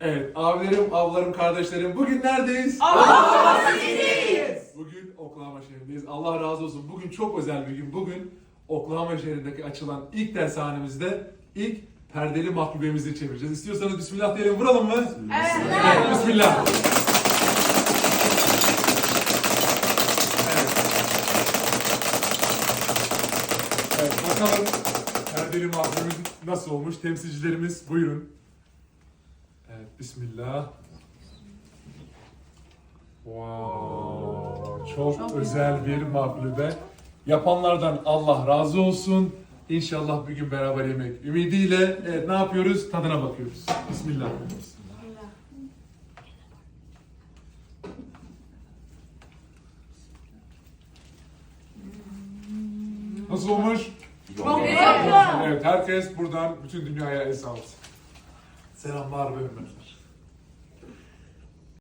Evet, abilerim, ablarım, kardeşlerim bugün neredeyiz? Bugün Oklahoma şehrindeyiz. Allah razı olsun. Bugün çok özel bir gün. Bugün Oklahoma şehrindeki açılan ilk dershanemizde ilk perdeli maklubemizi çevireceğiz. İstiyorsanız Bismillah diyelim vuralım mı? Evet, Bismillah. Evet. Evet, bakalım perdeli maklubemiz nasıl olmuş? Temsilcilerimiz buyurun. Bismillah. Wow, çok, özel bir maklube. Yapanlardan Allah razı olsun. İnşallah bir gün beraber yemek ümidiyle evet, ne yapıyoruz? Tadına bakıyoruz. Bismillah. Nasıl olmuş? Çok güzel. Evet, herkes buradan bütün dünyaya el sağlasın. Selamlar ve hürmetler.